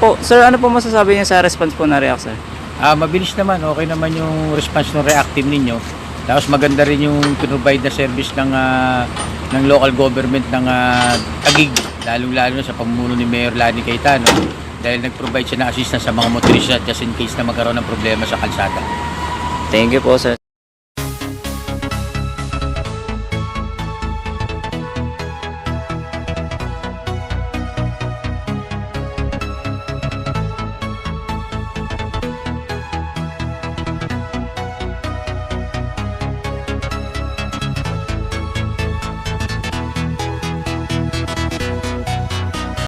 po, sir, ano po masasabi niyo sa response po na React, sir? Ah, mabilis naman, okay naman yung response ng reactive ninyo. Tapos maganda rin yung provide na service ng ah, ng local government ng ah, Taguig, lalong-lalo na sa pamumuno ni Mayor Lani Cayetano dahil nag-provide siya ng assistance sa mga motorista just in case na magkaroon ng problema sa kalsada. Thank you po, sir.